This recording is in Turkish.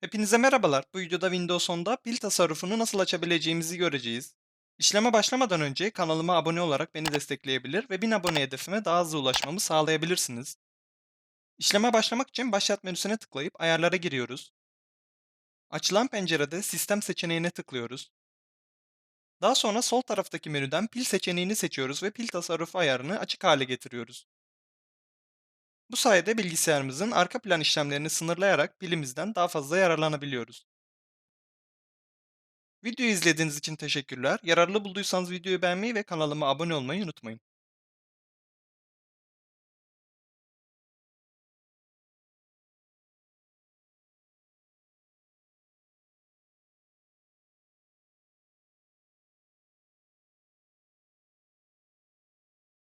Hepinize merhabalar. Bu videoda Windows 10'da pil tasarrufunu nasıl açabileceğimizi göreceğiz. İşleme başlamadan önce kanalıma abone olarak beni destekleyebilir ve 1000 abone hedefime daha hızlı ulaşmamı sağlayabilirsiniz. İşleme başlamak için Başlat menüsüne tıklayıp Ayarlara giriyoruz. Açılan pencerede Sistem seçeneğine tıklıyoruz. Daha sonra sol taraftaki menüden pil seçeneğini seçiyoruz ve pil tasarrufu ayarını açık hale getiriyoruz. Bu sayede bilgisayarımızın arka plan işlemlerini sınırlayarak pilimizden daha fazla yararlanabiliyoruz. Videoyu izlediğiniz için teşekkürler. Yararlı bulduysanız videoyu beğenmeyi ve kanalıma abone olmayı unutmayın.